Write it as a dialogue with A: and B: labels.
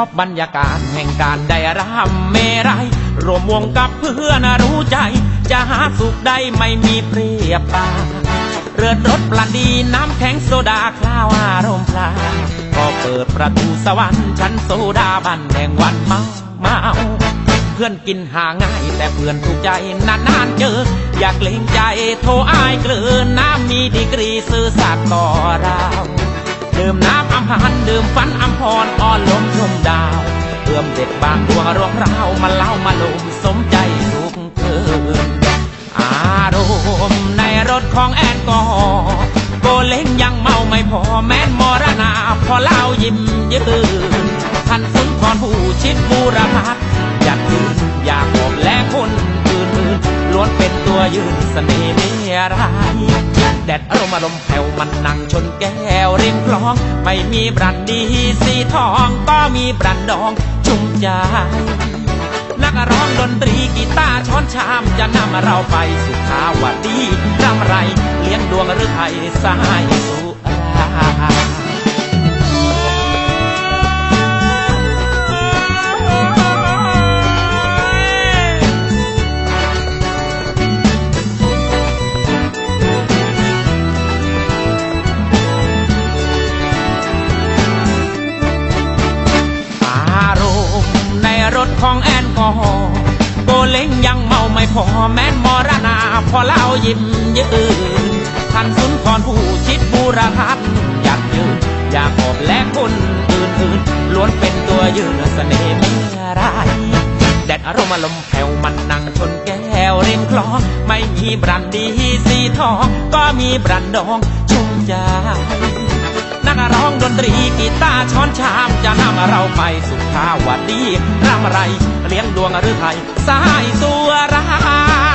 A: อบบรรยากาศแห่งการได้รำเมรัยรวมวงกับเพื่อนรู้ใจ จะหาสุขได้ไม่มีเปรียบปาเรือนรถปลาดีน้ำแข็งโซดาคลาวอารมณ์พลาก็เปิดประตูสวรรค์ชั้นโซดาบันแห่งวันเมาเมาเพื่อนกินหาง่ายแต่เพื่อนถูกใจนานๆเจอ อยากเล่งใจโทรอายเกลือน้ำมีดีกรีซื่อสัตย์ต่อเรา ดื่มน้ำอำพันดื่มฟันอำพรอ่อนลมชมดาวเอื้อมเด็ดบางดวงรวงเรามาเล่ามาลุมสมใจทุกคืนอารมณ์ในรถของแอนกอโกเล้งยังเมาไม่พอแม้นมรณาพอเล่ายิ้มยืนท่านสุนทรผู้ชิดบูรพัฒน์อยา ยืนเสน่ห์เมรายแดดอารมณ์อารมณ์แผ่วมันนั่งชนแก้วริมคลอง ไม่มีบรันดีสีทองก็มีบรันดองชุ่มใจนักร้องดนตรีกีตาร์ช้อนชามจะนำเราไปสุขาวดีรำไร เลี้ยงดวงหรือไทยสายสุรา รถของแอนกอฮอล์โกเล้งยังเมาไม่พอแม้นมรณาพอเล่ายิ้มยืนท่านสุนทรผู้ชิดบูรทัศน์อยากยืนอยากออกและคนอื่นๆล้วนเป็นตัวยืนเสน่ห์เมื่อไรแดดอารมณ์อารมณ์แผ่วมันนั่งชนแก้วริมคลอไม่มีบรันดีสีทองก็มีบรันดองชุ่มใจ องดนตรีกีตาร์ช้อนชามจะนำเราไปสุขาวดีรำไร เลี้ยงดวงหรือไทยสายสัวรา